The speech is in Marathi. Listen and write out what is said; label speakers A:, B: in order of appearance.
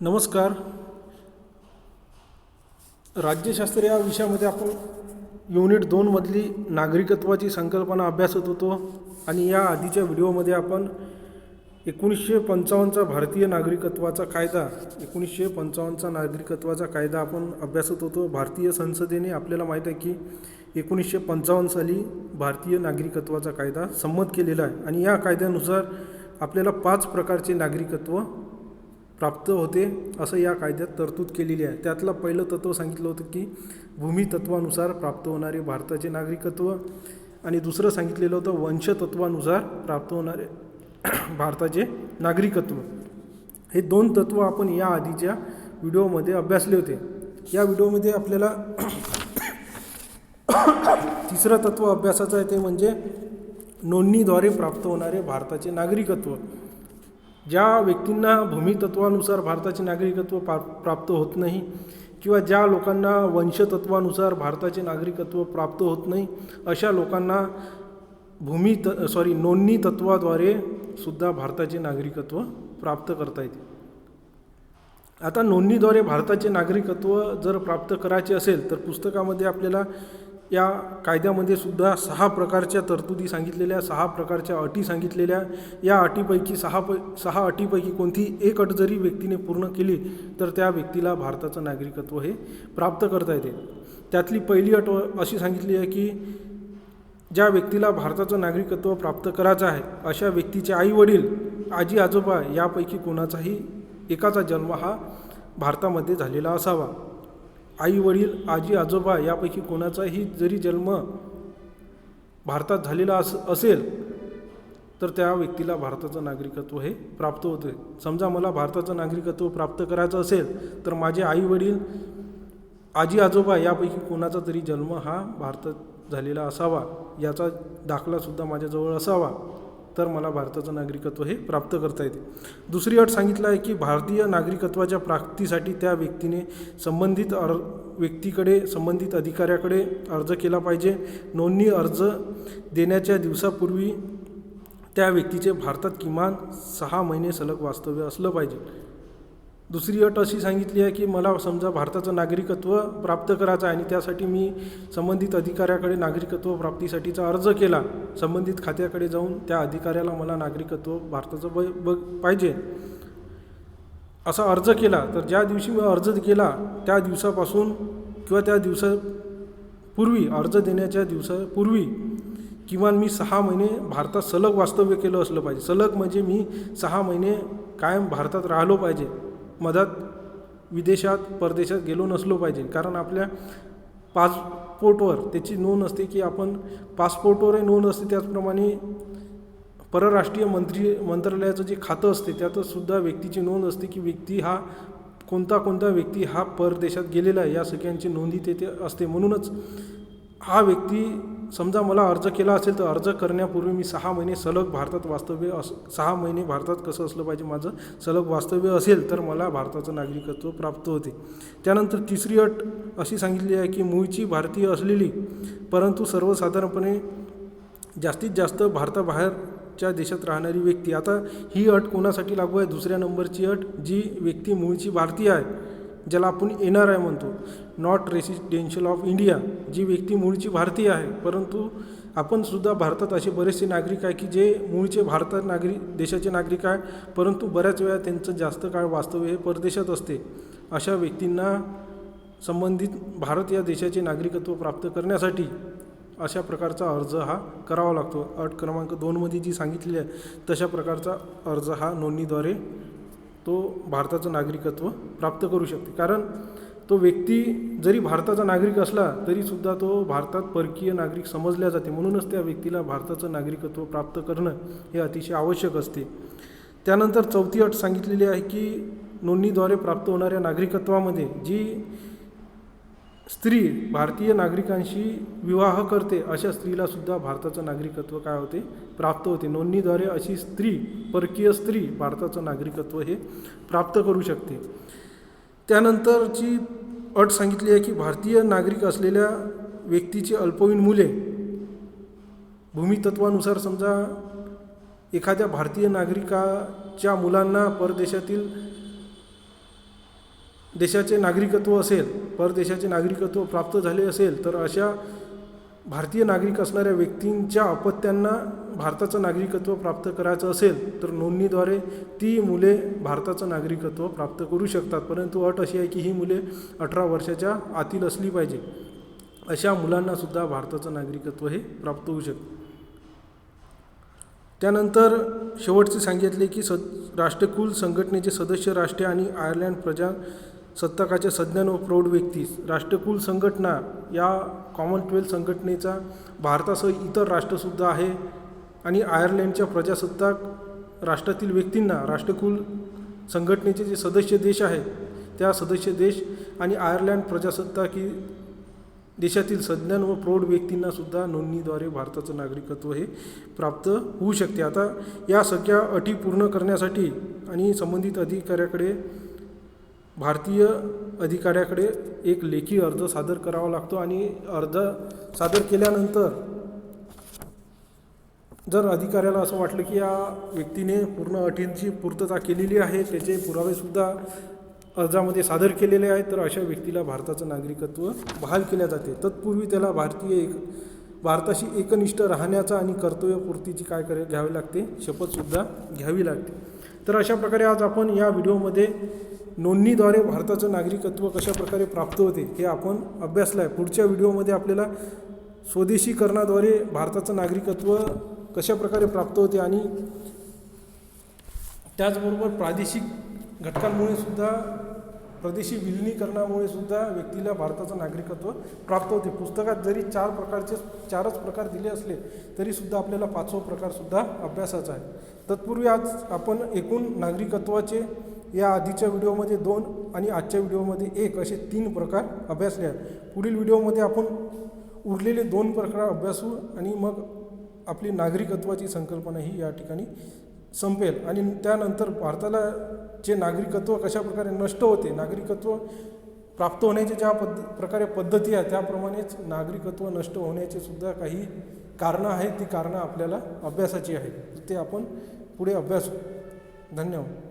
A: नमस्कार. राज्यशास्त्र या विषयामध्ये आपण युनिट दोनमधली नागरिकत्वाची संकल्पना अभ्यासत होतो आणि या आधीच्या व्हिडिओमध्ये आपण एकोणीसशे पंचावन्नचा भारतीय नागरिकत्वाचा कायदा एकोणीसशे पंचावन्नचा नागरिकत्वाचा कायदा आपण अभ्यासत होतो. भारतीय संसदेने आपल्याला माहीत आहे की एकोणीसशे पंचावन्न साली भारतीय नागरिकत्वाचा कायदा संमत केलेला आहे. आणि या कायद्यानुसार आपल्याला पाच प्रकारचे नागरिकत्व प्राप्त होते असं या कायद्यात तरतूद केलेली आहे. त्यातलं पहिलं तत्त्व सांगितलं होतं की भूमितत्वानुसार प्राप्त होणारे भारताचे नागरिकत्व आणि दुसरं सांगितलेलं होतं वंशतत्वानुसार प्राप्त होणारे भारताचे नागरिकत्व. हे दोन तत्त्व आपण या आधीच्या व्हिडिओमध्ये अभ्यासले होते. या व्हिडिओमध्ये आपल्याला तिसरं तत्त्व अभ्यासाचं आहे ते म्हणजे नोंदणीद्वारे प्राप्त होणारे भारताचे नागरिकत्व. ज्या व्यक्तींना भूमितत्वानुसार भारताचे नागरिकत्व पा प्राप्त होत नाही किंवा ज्या लोकांना वंशतत्वानुसार भारताचे नागरिकत्व प्राप्त होत नाही अशा लोकांना भूमी त सॉरी नोंदणी तत्वाद्वारे सुद्धा भारताचे नागरिकत्व प्राप्त करता येते. आता नोंदणीद्वारे भारताचे नागरिकत्व जर प्राप्त करायचे असेल तर पुस्तकामध्ये आपल्याला या कायद्यामध्ये सुद्धा सहा प्रकारच्या तरतुदी सांगितलेल्या सहा प्रकारच्या अटी सांगितलेल्या. या अटीपैकी सहा प सहा अटीपैकी कोणती एक अट जरी व्यक्तीने पूर्ण केली तर त्या व्यक्तीला भारताचं नागरिकत्व हे प्राप्त करता येते. त्यातली पहिली अट अशी सांगितली आहे की ज्या व्यक्तीला भारताचं नागरिकत्व प्राप्त करायचं आहे अशा व्यक्तीचे आई वडील आजी आजोबा यापैकी कोणाचाही एकाचा जन्म हा भारतामध्ये झालेला असावा. आई वडील आजी आजोबा यापैकी कोणाचाही जरी जन्म भारतात झालेला अस असेल तर त्या व्यक्तीला भारताचं नागरिकत्व हे प्राप्त होते. समजा मला भारताचं नागरिकत्व प्राप्त करायचं असेल तर माझे आई वडील आजी आजोबा यापैकी कोणाचा तरी जन्म हा भारतात झालेला असावा याचा दाखलासुद्धा माझ्याजवळ असावा. तर मला भारताचं नागरिकत्व हे प्राप्त करता येते. दुसरी अट सांगितलं आहे की भारतीय नागरिकत्वाच्या प्राप्तीसाठी त्या व्यक्तीने संबंधित अर व्यक्तीकडे संबंधित अधिकाऱ्याकडे अर्ज केला पाहिजे. नोंदणी अर्ज देण्याच्या दिवसापूर्वी त्या व्यक्तीचे भारतात किमान सहा महिने सलग वास्तव्य असलं पाहिजे. दुसरी अट अशी सांगितली आहे की मला समजा भारताचं नागरिकत्व प्राप्त करायचं आहे आणि त्यासाठी मी संबंधित अधिकाऱ्याकडे नागरिकत्व प्राप्तीसाठीचा अर्ज केला संबंधित खात्याकडे जाऊन त्या अधिकाऱ्याला मला नागरिकत्व भारताचं ब बघ पाहिजे असा अर्ज केला. तर ज्या दिवशी मी अर्ज केला त्या दिवसापासून किंवा त्या दिवसापूर्वी अर्ज देण्याच्या दिवसापूर्वी किमान मी सहा महिने भारतात सलग वास्तव्य केलं असलं पाहिजे. सलग म्हणजे मी सहा महिने कायम भारतात राहिलो पाहिजे. मधात विदेशात परदेशात गेलो नसलो पाहिजे. कारण आपल्या पासपोर्टवर त्याची नोंद असते की आपण पासपोर्टवरही नोंद असते. त्याचप्रमाणे परराष्ट्रीय मंत्री मंत्रालयाचं जे खातं असते त्यातसुद्धा व्यक्तीची नोंद असते की व्यक्ती हा कोणता कोणता व्यक्ती हा परदेशात गेलेला आहे या सगळ्यांची नोंदी तेथे असते. म्हणूनच हा व्यक्ती समजा मला अर्ज केला असेल तर अर्ज करण्यापूर्वी मी सहा महिने सलग भारतात वास्तव्य अस सहा महिने भारतात कसं असलं पाहिजे माझं सलग वास्तव्य असेल तर मला भारताचं नागरिकत्व प्राप्त होते. त्यानंतर तिसरी अट अशी सांगितली आहे की मूळची भारतीय असलेली परंतु सर्वसाधारणपणे जास्तीत जास्त भारताबाहेरच्या देशात राहणारी व्यक्ती. आता ही अट कोणासाठी लागू आहे? दुसऱ्या नंबरची अट जी व्यक्ती मूळची भारतीय आहे ज्याला आपण एन आर आय म्हणतो. नॉट रेसिडेन्शियल ऑफ इंडिया जी व्यक्ती मूळची भारतीय आहे. परंतु आपण सुद्धा भारतात असे बरेचसे नागरिक आहे की जे मूळचे भारतात नागरिक देशाचे नागरिक आहे. परंतु बऱ्याच वेळा त्यांचं जास्त काळ वास्तव्य हे परदेशात असते. अशा व्यक्तींना संबंधित भारत या देशाचे नागरिकत्व प्राप्त करण्यासाठी अशा प्रकारचा अर्ज हा करावा लागतो. अट क्रमांक दोनमध्ये जी सांगितलेली आहे तशा प्रकारचा अर्ज हा नोंदणीद्वारे तो भारताचं नागरिकत्व प्राप्त करू शकते. कारण तो व्यक्ती जरी भारताचा नागरिक असला तरीसुद्धा तो भारतात परकीय नागरिक समजल्या जाते. म्हणूनच त्या व्यक्तीला भारताचं नागरिकत्व प्राप्त करणं हे अतिशय आवश्यक असते. त्यानंतर चौथी अट सांगितलेली आहे की नोंदणीद्वारे प्राप्त होणाऱ्या नागरिकत्वामध्ये जी स्त्री भारतीय नागरिकांशी विवाह करते अशा स्त्रीलासुद्धा भारताचं नागरिकत्व काय होते? प्राप्त होते. नोंदणीद्वारे अशी स्त्री परकीय स्त्री भारताचं नागरिकत्व हे प्राप्त करू शकते. त्यानंतरची अट सांगितली आहे की भारतीय नागरिक असलेल्या व्यक्तीची अल्पवयीन मुले भूमितत्वानुसार समजा एखाद्या भारतीय नागरिकाच्या मुलांना परदेशातील देशाचे नागरिकत्व असेल परदेशाचे नागरिकत्व प्राप्त झाले असेल तर अशा भारतीय नागरिक असणाऱ्या व्यक्तींच्या अपत्यांना भारताचं नागरिकत्व प्राप्त करायचं असेल तर नोंदणीद्वारे ती मुले भारताचं नागरिकत्व प्राप्त करू शकतात. परंतु अट अशी आहे की ही मुले अठरा वर्षाच्या आतील असली पाहिजे. अशा मुलांनासुद्धा भारताचं नागरिकत्व हे प्राप्त होऊ शकतं. त्यानंतर शेवटचे सांगितले की स राष्ट्रकुल संघटनेचे सदस्य राष्ट्रे आणि आयर्लंड प्रजा सत्ताकाच्या सज्ञान व प्रौढ व्यक्तीस राष्ट्रकुल संघटना या कॉमनवेल्थ संघटनेचा भारतासह इतर राष्ट्रसुद्धा आहे आणि आयर्लंडच्या प्रजासत्ताक राष्ट्रातील व्यक्तींना राष्ट्रकुल संघटनेचे जे सदस्य देश आहेत त्या सदस्य देश आणि आयर्लंड प्रजासत्ताकी देशातील सज्ञान व प्रौढ व्यक्तींनासुद्धा नोंदणीद्वारे भारताचं नागरिकत्व हे प्राप्त होऊ शकते. आता या सगळ्या अटी पूर्ण करण्यासाठी आणि संबंधित अधिकाऱ्याकडे भारतीय अधिकाऱ्याकडे एक लेखी अर्ज सादर करावा लागतो आणि अर्ज सादर केल्यानंतर जर अधिकाऱ्याला असं वाटलं की या व्यक्तीने पूर्ण अटींची पूर्तता केलेली आहे त्याचे पुरावेसुद्धा अर्जामध्ये सादर केलेले आहेत तर अशा व्यक्तीला भारताचं नागरिकत्व बहाल केल्या जाते. तत्पूर्वी त्याला भारतीय एक भारताशी एकनिष्ठ राहण्याचा आणि कर्तव्यपूर्तीची काय करे घ्यावी लागते? शपथसुद्धा घ्यावी लागते. तर अशा प्रकारे आज आपण या व्हिडिओमध्ये नोंदणीद्वारे भारताचं नागरिकत्व कशा प्रकारे प्राप्त होते हे आपण अभ्यासलं आहे पुढच्या व्हिडिओमध्ये आपल्याला स्वदेशीकरणाद्वारे भारताचं नागरिकत्व कशा प्रकारे प्राप्त होते आणि त्याचबरोबर प्रादेशिक घटकांमुळे सुद्धा प्रदेशी विलिनीकरणामुळे सुद्धा व्यक्तीला भारताचं नागरिकत्व प्राप्त होते. पुस्तकात जरी चार प्रकारचे चारच प्रकार दिले असले तरीसुद्धा आपल्याला पाचवा प्रकारसुद्धा अभ्यासाचा आहे. तत्पूर्वी आज आपण एकूण नागरिकत्वाचे या आधीच्या व्हिडिओमध्ये दोन आणि आजच्या व्हिडिओमध्ये एक असे तीन प्रकार अभ्यासले आहेत. पुढील व्हिडिओमध्ये आपण उरलेले दोन प्रकार अभ्यासू आणि मग आपली नागरिकत्वाची संकल्पना ही या ठिकाणी संपेल. आणि त्यानंतर भारताला जे नागरिकत्व कशाप्रकारे नष्ट होते नागरिकत्व प्राप्त होण्याच्या ज्या पद्ध प्रकारे पद्धती आहे त्याप्रमाणेच नागरिकत्व नष्ट होण्याचे सुद्धा काही कारणं आहेत ती कारणं आपल्याला अभ्यासाची आहेत. ते आपण पुढे अभ्यासू. धन्यवाद.